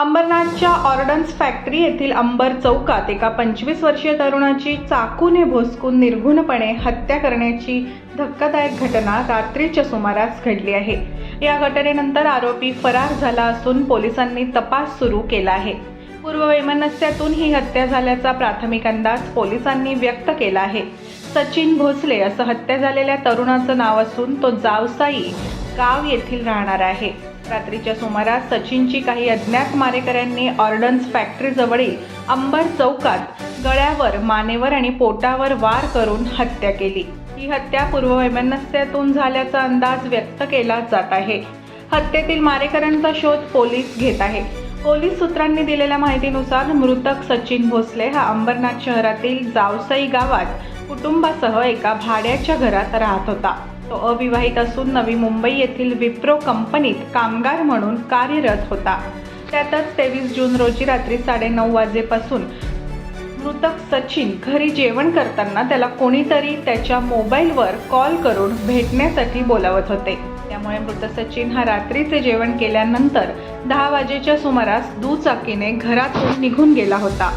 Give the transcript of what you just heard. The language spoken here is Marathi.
अंबरनाथच्या ऑर्डन्स फॅक्टरी येथील अंबर चौकात एका पंचवीस वर्षीय तरुणाची चाकूने भोसकून निर्घुणपणे हत्या करण्याची धक्कादायक घटना रात्रीच्या सुमारास घडली आहे. या घटनेनंतर आरोपी फरार झाला असून पोलिसांनी तपास सुरू केला आहे. पूर्ववैमनस्यातून ही हत्या झाल्याचा प्राथमिक अंदाज पोलिसांनी व्यक्त केला आहे. सचिन भोसले असं हत्या झालेल्या तरुणाचं नाव असून तो जावसाई गाव येथील राहणार आहे. रात्रीच्या सुमारास सचिनची काही अज्ञात मारेकऱ्यांनी ऑर्डन्स फॅक्टरीजवळील अंबर चौकात गळ्यावर मानेवर आणि पोटावर वार करून हत्या केली. ही हत्या पूर्ववैमनस्यातून झाल्याचा अंदाज व्यक्त केला जात आहे. हत्येतील मारेकऱ्यांचा शोध पोलीस घेत आहे. पोलीस सूत्रांनी दिलेल्या माहितीनुसार मृतक सचिन भोसले हा अंबरनाथ शहरातील जावसई गावात कुटुंबासह एका भाड्याच्या घरात राहत होता. तो अविवाहित असून नवी मुंबई येथील विप्रो कंपनीत कामगार म्हणून कार्यरत होता. त्यातच तेवीस जून रोजी रात्री साडेनऊ वाजेपासून मृतक सचिन घरी जेवण करताना त्याला कोणीतरी त्याच्या मोबाईलवर कॉल करून भेटण्यासाठी बोलावत होते. त्यामुळे मृत सचिन हा रात्रीचे जेवण केल्यानंतर दहा वाजेच्या सुमारास दुचाकीने घरातून निघून गेला होता.